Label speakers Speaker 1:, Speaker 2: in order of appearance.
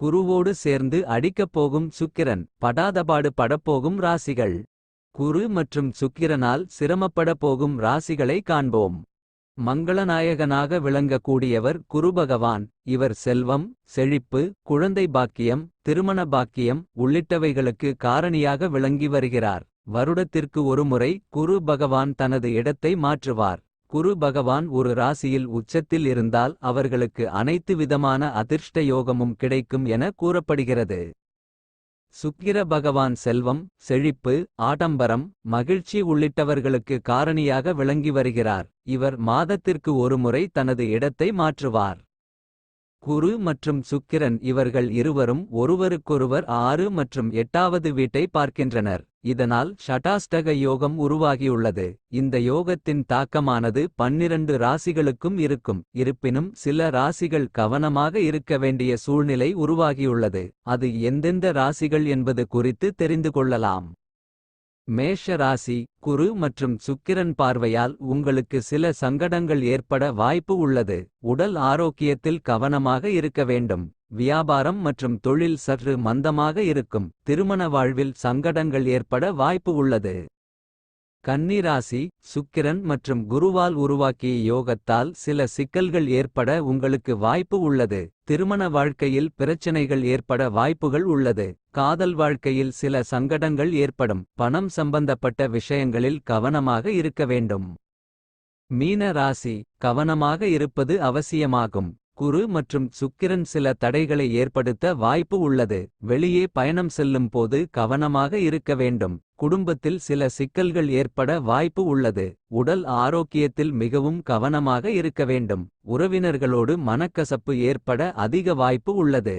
Speaker 1: குருவோடு சேர்ந்து அடிக்கப் போகும் சுக்கிரன் படாதபாடு படப்போகும் ராசிகள். குரு மற்றும் சுக்கிரனால் சிரமப்பட போகும் ராசிகளை காண்போம். மங்களநாயகனாக விளங்கக்கூடியவர் குருபகவான் இவர் செல்வம் செழிப்பு குழந்தை பாக்கியம் திருமண பாக்கியம் உள்ளிட்டவைகளுக்கு காரணியாக விளங்கி வருகிறார். வருடத்திற்கு ஒருமுறை குரு பகவான் தனது இடத்தை மாற்றுவார். குரு பகவான் ஒரு ராசியில் உச்சத்தில் இருந்தால் அவர்களுக்கு அனைத்து விதமான அதிர்ஷ்ட யோகமும் கிடைக்கும் என கூறப்படுகிறது. சுக்கிர பகவான் செல்வம் செழிப்பு ஆடம்பரம் மகிழ்ச்சி உள்ளிட்டவர்களுக்கு காரணியாக விளங்கி வருகிறார். இவர் மாதத்திற்கு ஒருமுறை தனது இடத்தை மாற்றுவார். குரு மற்றும் சுக்கிரன் இவர்கள் இருவரும் ஒருவருக்கொருவர் ஆறு மற்றும் எட்டாவது வீட்டை பார்க்கின்றனர். இதனால் ஷடாஷ்டக யோகம் உருவாகியுள்ளது. இந்த யோகத்தின் தாக்கமானது பன்னிரண்டு ராசிகளுக்கும் இருக்கும். இருப்பினும் சில ராசிகள் கவனமாக இருக்க வேண்டிய சூழ்நிலை உருவாகியுள்ளது. அது எந்தெந்த ராசிகள் என்பது குறித்து தெரிந்து கொள்ளலாம். மேஷ ராசி குரு மற்றும் சுக்கிரன் பார்வையால் உங்களுக்கு சில சங்கடங்கள் ஏற்பட வாய்ப்பு உள்ளது. உடல் ஆரோக்கியத்தில் கவனமாக இருக்க வேண்டும். வியாபாரம் மற்றும் தொழில் சற்று மந்தமாக இருக்கும். திருமண வாழ்வில் சங்கடங்கள் ஏற்பட வாய்ப்பு உள்ளது. கன்னி ராசி சுக்கிரன் மற்றும் குருவால் உருவாக்கிய யோகத்தால் சில சிக்கல்கள் ஏற்பட உங்களுக்கு வாய்ப்பு உள்ளது. திருமண வாழ்க்கையில் பிரச்சனைகள் ஏற்பட வாய்ப்புகள் உள்ளது. காதல் வாழ்க்கையில் சில சங்கடங்கள் ஏற்படும். பணம் சம்பந்தப்பட்ட விஷயங்களில் கவனமாக இருக்க வேண்டும். மீன ராசி கவனமாக இருப்பது அவசியமாகும். குரு மற்றும் சுக்கிரன் சில தடைகளை ஏற்படுத்த வாய்ப்பு உள்ளது. வெளியே பயணம் செல்லும் போது கவனமாக இருக்க வேண்டும். குடும்பத்தில் சில சிக்கல்கள் ஏற்பட வாய்ப்பு உள்ளது. உடல் ஆரோக்கியத்தில் மிகவும் கவனமாக இருக்க வேண்டும். உறவினர்களோடு மனக்கசப்பு ஏற்பட அதிக வாய்ப்பு உள்ளது.